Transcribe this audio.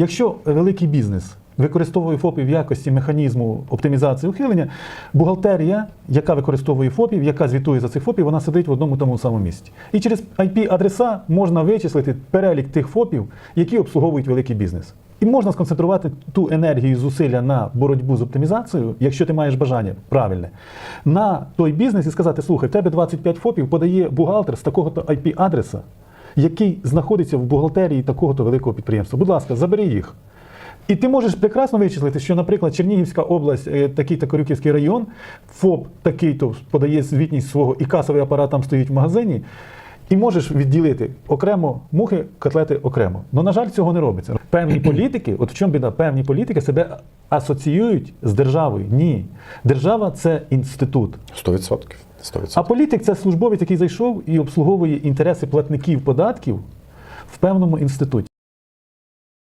Якщо великий бізнес використовує ФОПів в якості механізму оптимізації ухилення, бухгалтерія, яка використовує ФОПів, яка звітує за цих ФОПів, вона сидить в одному тому самому місці. І через IP-адреса можна вичислити перелік тих ФОПів, які обслуговують великий бізнес. І можна сконцентрувати ту енергію і зусилля на боротьбу з оптимізацією, якщо ти маєш бажання правильне, на той бізнес і сказати: слухай, в тебе 25 ФОПів подає бухгалтер з такого-то IP-адреса, який знаходиться в бухгалтерії такого-то великого підприємства. Будь ласка, забери їх. І ти можеш прекрасно вичислити, що, наприклад, Чернігівська область, е, такий-то Корюківський район, ФОП такий-то подає звітність свого і касовий апарат там стоїть в магазині, і можеш відділити окремо мухи, котлети окремо. Ну, на жаль, цього не робиться. Певні політики, от в чому біда, певні політики себе асоціюють з державою. Ні. Держава це інститут. 100%. 100%. А політик це службовець, який зайшов і обслуговує інтереси платників податків в певному інституті.